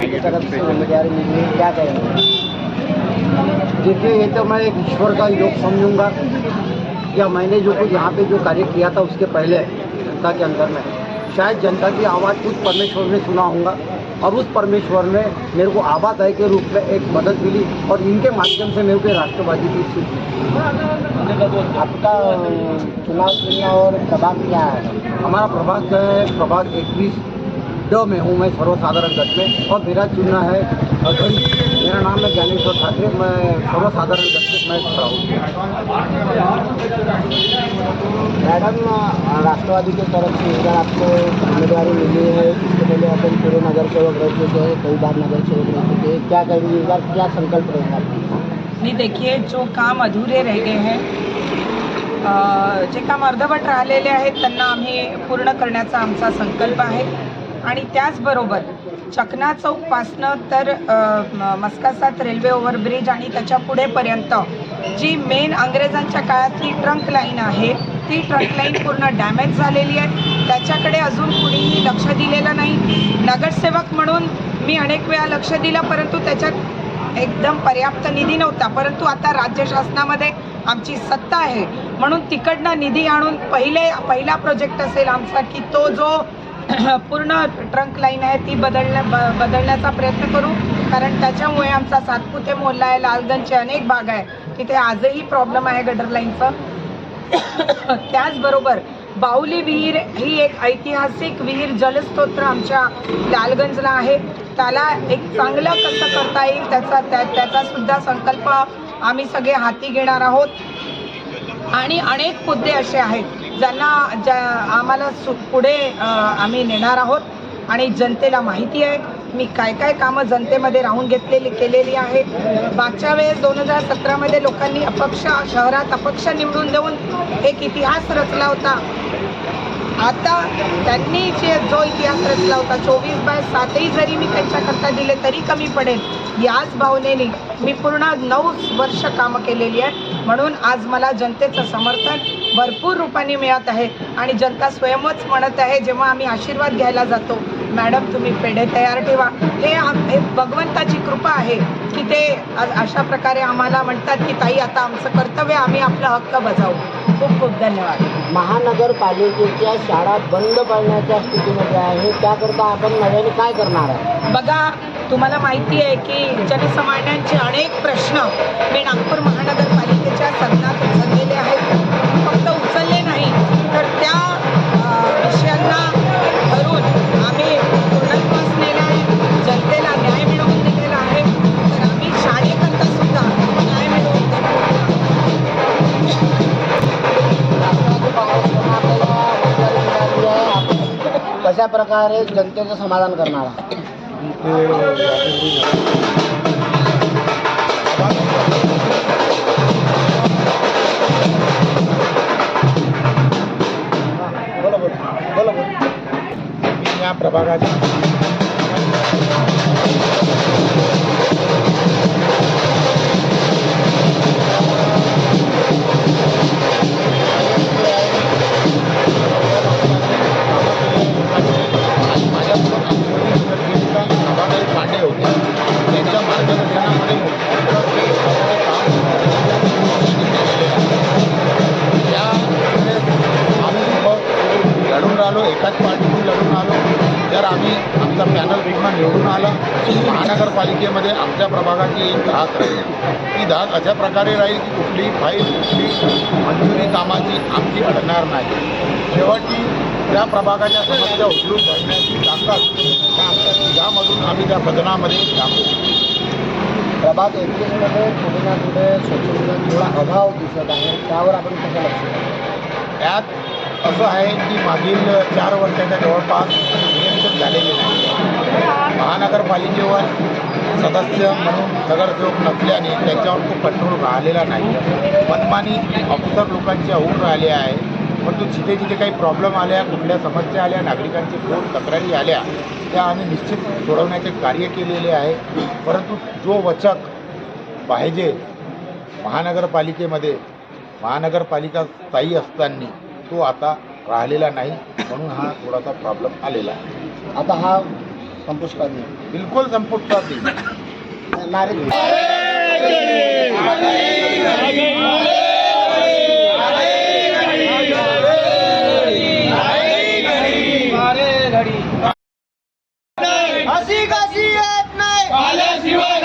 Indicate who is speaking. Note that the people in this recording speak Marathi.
Speaker 1: क्या देखिए, ये तो मैं एक ईश्वर का योग समझूँगा। या मैंने जो कुछ यहाँ पे जो कार्य किया था उसके पहले जनता के अंदर में, शायद जनता की आवाज़ कुछ परमेश्वर ने सुना होगा। और उस परमेश्वर ने मेरे को आबादाई के रूप में एक मदद मिली और इनके माध्यम से मेरे को राष्ट्रवादी की मिली। आपका चुनाव और प्रभाग क्या है? हमारा प्रभाग जो है प्रभाग इक्कीस। ड में हूँ मैं सर्वसाधारण गट में। और मेरा चुनाव है मेरा नाम है ज्ञानेश्वर ठाकरे। मैं सर्वसाधारण गट में मैं खड़ा हूँ। मैडम राष्ट्रवादी की तरफ से इधर आपको जिम्मेदारी मिली है इसके पहले अपन पूरे नगर सेवक रह चुके हैं कई बार नगर सेवक रह चुके हैं। क्या करेंगे इस बार क्या संकल्प रहेगा?
Speaker 2: नाही देखिए जो काम अधुरे रह गए हैं जे काम अर्धवट राहिलेले आहेत त्यांना आम्ही पूर्ण करण्याचा आमचा संकल्प आहे. आणि त्याचबरोबर चकना चौकपासनं तर मस्कासात रेल्वे ओव्हरब्रिज आणि त्याच्या पुढेपर्यंत जी मेन अंग्रेजांच्या काळातली ट्रंक लाईन आहे ती ट्रंक लाईन पूर्ण डॅमेज झालेली आहे. त्याच्याकडे अजून कुणीही लक्ष दिलेलं नाही. नगरसेवक म्हणून मी अनेक वेळा लक्ष दिलं परंतु त्याच्यात एकदम पर्याप्त निधी नव्हता. परंतु आता राज्य शासनामध्ये आमची सत्ता आहे. म्हणून तिकडनं निधी आणून पहिले पहिला प्रोजेक्ट असेल आमचा की तो जो पूर्ण ट्रंक लाईन आहे ती बदलण्या ब बदलण्याचा प्रयत्न करू. कारण त्याच्यामुळे आमचा सातपुते मोहल्ला आहे लालगंजचे अनेक भाग आहे. तिथे आजही प्रॉब्लेम आहे गटर लाईनचं त्याचबरोबर बाहुली विहीर ही एक ऐतिहासिक विहीर जलस्तोत्र आमच्या लालगंजला आहे. त्याला एक चांगलं कसं करता येईल त्याचा त्या त्याचासुद्धा संकल्प आम्ही सगळे हाती घेणार आहोत. आणि अनेक मुद्दे असे आहेत. ज्यांना ज्या आम्हाला सु पुढे आम्ही नेणार आहोत आणि जनतेला माहिती आहे मी काय काय कामं जनतेमध्ये राहून घेतलेली केलेली आहेत. मागच्या वेळेस दोन हजार सतरामध्ये लोकांनी अपक्ष शहरात अपक्ष निवडून देऊन एक इतिहास रचला होता. आता त्यांनी जे जो इतिहास रचला होता चोवीस बाय सातही जरी मी त्यांच्याकरता दिले तरी कमी पडेल. याच भावनेने मी पूर्ण नऊ वर्ष कामं केलेली आहे म्हणून आज मला जनतेचं समर्थन भरपूर रूपाने मिळत आहे आणि जनता स्वयंच म्हणत आहे जेव्हा आम्ही आशीर्वाद घ्यायला जातो मॅडम तुम्ही पेढे तयार ठेवा. हे आम- हे भगवंताची कृपा आहे की ते अशा प्रकारे आम्हाला म्हणतात की ताई आता आमचं कर्तव्य आम्ही आपला हक्क बजावू. खूप खूप धन्यवाद.
Speaker 1: महानगरपालिकेच्या शाळा बंद पडण्याच्या स्थितीमध्ये आहे. त्याकरता आपण नव्याने काय करणार आहे?
Speaker 2: बघा तुम्हाला माहिती आहे की जनसामान्यांचे अनेक प्रश्न मी नागपूर महानगरपालिकेच्या
Speaker 1: कशा प्रकारे जनतेचं समाधान करणार? आहात बोला बोला. बोला बोला.
Speaker 3: मी या प्रभागाच्या महानगरपालिकेमध्ये आमच्या प्रभागाची एक धाक राहील. ती धाक अशा प्रकारे राहील की कुठलीही फाईल कुठली मंजुरी कामाची आमची अडणार नाही. शेवटी त्या प्रभागाच्या समस्या उचलून धरण्याची ताकद तिघामधून आम्ही त्या सदनामध्ये दाखवू
Speaker 1: प्रभाग एकवीसमध्ये कुठे ना कुठे स्वच्छतेचा थोडा अभाव दिसत आहे त्यावर आपण कसं लक्ष?
Speaker 3: त्यात असं आहे की मागील चार वर्षाच्या जवळपास नियंत्रण झालेले नाही. महानगरपालिकेवर सदस्य म्हणून नगरसेवक नसल्याने त्याच्यावर तो कंट्रोल राहिलेला नाही मनमानी ऑफिसर लोकांचे होऊन राहिले आहे. परंतु जिथे जिथे काही प्रॉब्लेम आल्या कुठल्या समस्या आल्या नागरिकांचे दोन तक्रारी आल्या त्या आम्ही निश्चित सोडवण्याचे कार्य केलेले आहे. परंतु जो वचक पाहिजे महानगरपालिकेमध्ये महानगरपालिका स्थायी असताना तो आता राहिलेला नाही म्हणून हा थोडासा प्रॉब्लेम आलेला आहे.
Speaker 1: आता हा संपुष्ट कर दें
Speaker 3: बिलकुल संपुष्टात येईल
Speaker 1: नारे
Speaker 4: अशी कशी येत नाही.